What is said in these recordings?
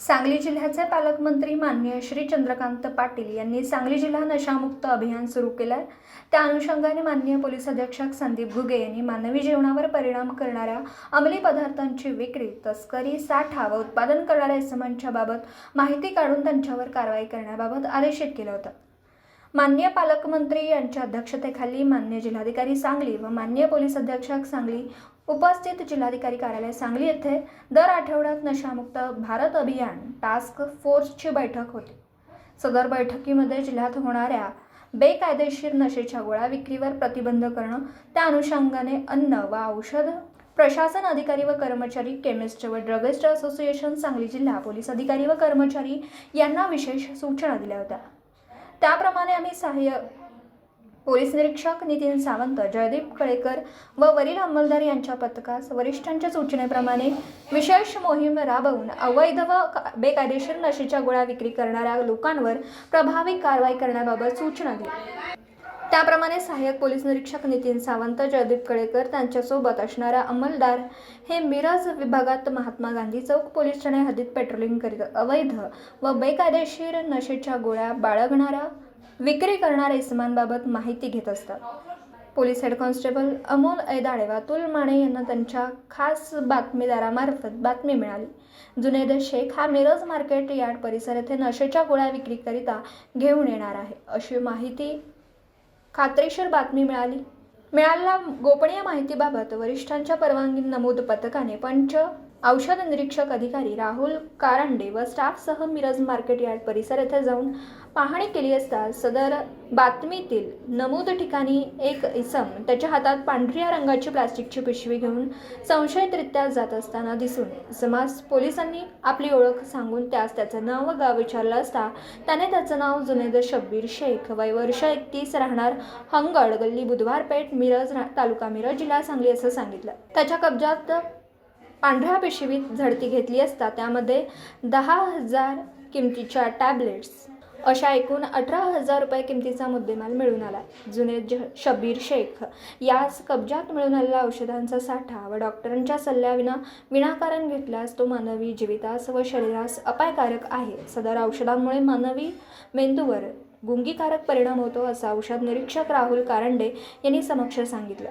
सांगली जिल्ह्याचे पालकमंत्री माननीय श्री चंद्रकांत पाटील यांनी सांगली जिल्हा नशामुक्त अभियान सुरू केलं आहे त्या अनुषंगाने माननीय पोलीस अधीक्षक संदीप घुगे यांनी मानवी जीवनावर परिणाम करणाऱ्या अंमली पदार्थांची विक्री तस्करी साठा व उत्पादन करणाऱ्या इसमांच्या बाबत माहिती काढून त्यांच्यावर कारवाई करण्याबाबत आदेशित केलं होतं. मान्य पालकमंत्री यांच्या अध्यक्षतेखाली मान्य जिल्हाधिकारी सांगली व मान्य पोलीस अधीक्षक सांगली उपस्थित जिल्हाधिकारी कार्यालय सांगली येथे दर आठवड्यात नशामुक्त भारत अभियान टास्क फोर्सची बैठक होती. सदर बैठकीमध्ये जिल्ह्यात होणाऱ्या बेकायदेशीर नशेच्या गोळ्या विक्रीवर प्रतिबंध करणं त्या अनुषंगाने अन्न व औषध प्रशासन अधिकारी व कर्मचारी केमिस्ट व ड्रगिस्ट असोसिएशन सांगली जिल्हा पोलीस अधिकारी व कर्मचारी यांना विशेष सूचना दिल्या होत्या. त्याप्रमाणे आम्ही सहाय्य पोलीस निरीक्षक नितीन सावंत जयदीप कळेकर व वरील अंमलदार यांच्या पथकास वरिष्ठांच्या सूचनेप्रमाणे विशेष मोहीम राबवून अवैध व का- बेकायदेशीर नशेच्या गोळ्या विक्री करणाऱ्या लोकांवर प्रभावी कारवाई करण्याबाबत सूचना दिली. त्याप्रमाणे सहाय्यक पोलीस निरीक्षक नितीन सावंत जयदीप कळेकर त्यांच्यासोबत असणारा अंमलदार हे मिरज विभागात महात्मा गांधी चौक पोलीस ठाणे हद्दीत पेट्रोलिंग करीत अवैध व बेकायदेशीर नशेच्या गोळ्या बाळगणाऱ्या विक्री करणाऱ्या इसमांबाबत माहिती घेत असतात. Police head constable Amol Aidale व अतुल माने यांना त्यांच्या खास बातमीदारामार्फत बातमी मिळाली. जुनेद शेख हा मिरज मार्केट यार्ड परिसर येथे नशेच्या गोळ्या विक्रीकरिता घेऊन येणार आहे. अशी माहिती खात्रीशीर बातमी मिळाली. मिळालेल्या गोपनीय माहितीबाबत वरिष्ठांच्या परवानगी नमूद पथकाने पंच औषध निरीक्षक अधिकारी राहुल कारंडे व स्टाफसह मिरज मार्केट यार्ड परिसर येथे जाऊन पाहणी केली असता सदर बातमीतील नमूद ठिकाणी एक इसम त्याच्या हातात पांढऱ्या रंगाची प्लास्टिकची पिशवी घेऊन संशयितरित्या जात असताना दिसून समाज पोलिसांनी आपली ओळख सांगून त्यास त्याचं नाव व गाव विचारलं असता त्याने त्याचं नाव जुनेद शब्बीर शेख वय वर्ष एकतीस राहणार हंगड गल्ली बुधवार पेठ मिरज रा- तालुका मिरज जिल्हा सांगली असं सांगितलं. त्याच्या कब्जात पांढऱ्या पिशवीत झडती घेतली असता त्यामध्ये दहा हजार किमतीच्या टॅबलेट्स. अशा एकूण अठरा हजार रुपये किमतीचा मुद्देमाल मिळून आला जुने ज- शबीर शेख यास कब्जात मिळून आलेला औषधांचा साठा व डॉक्टरांच्या सल्ल्याविना विनाकारण घेतल्यास तो मानवी जीवितास व शरीरास अपायकारक आहे. सदर औषधांमुळे मानवी मेंदूवर गुंगीकारक परिणाम होतो असं औषध निरीक्षक राहुल कारंडे यांनी समक्ष सांगितलं.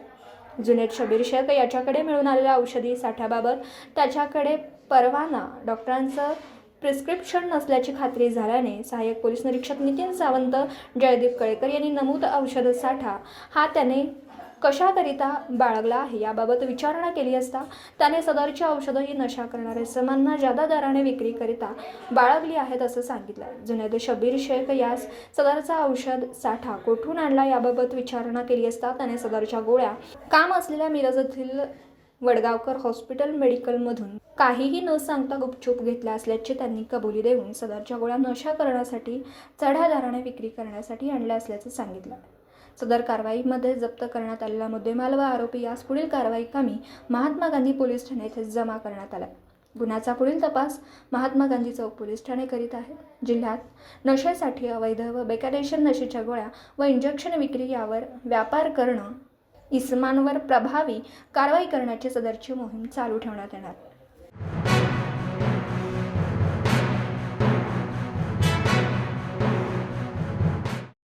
जुनेद शबीर शेख याच्याकडे मिळून आलेल्या औषधी साठ्याबाबत त्याच्याकडे परवाना. डॉक्टरांचं प्रिस्क्रिप्शन नसल्याची खात्री झाल्याने सहाय्यक पोलीस निरीक्षक नितीन सावंत जयदीप कळेकर यांनी नमूद औषध साठा हा त्याने कशाकरिता बाळगला आहे? याबाबत विचारणा केली असता त्याने सदरची औषधं ही नशा करणाऱ्या समांना जादा दराने विक्रीकरिता बाळगली आहेत असं सांगितलं. जुनेद शबीर शेख यास सदरचा औषध साठा कोठून आणला याबाबत विचारणा केली असता त्याने सदरच्या गोळ्या काम असलेल्या मिरजेतील वडगावकर हॉस्पिटल मेडिकलमधून काहीही न सांगता गुपचूप घेतल्या असल्याची त्यांनी कबुली देऊन सदरच्या गोळ्या नशा करण्यासाठी चढ्या दराने विक्री करण्यासाठी आणल्या असल्याचं सांगितलं. सदर कारवाईमध्ये जप्त करण्यात आलेला मुद्देमाल व आरोपी यास पुढील कारवाई कामी महात्मा गांधी पोलीस ठाणे येथे जमा करण्यात आला गुन्ह्याचा पुढील तपास महात्मा गांधी चौक पोलीस ठाणे करीत आहे. जिल्ह्यात नशेसाठी अवैध व बेकायदेशीर नशेच्या गोळ्या व इंजेक्शन विक्री यावर व्यापार करणं इसमांवर प्रभावी कारवाई करण्याची सदरची मोहीम चालू ठेवण्यात येणार.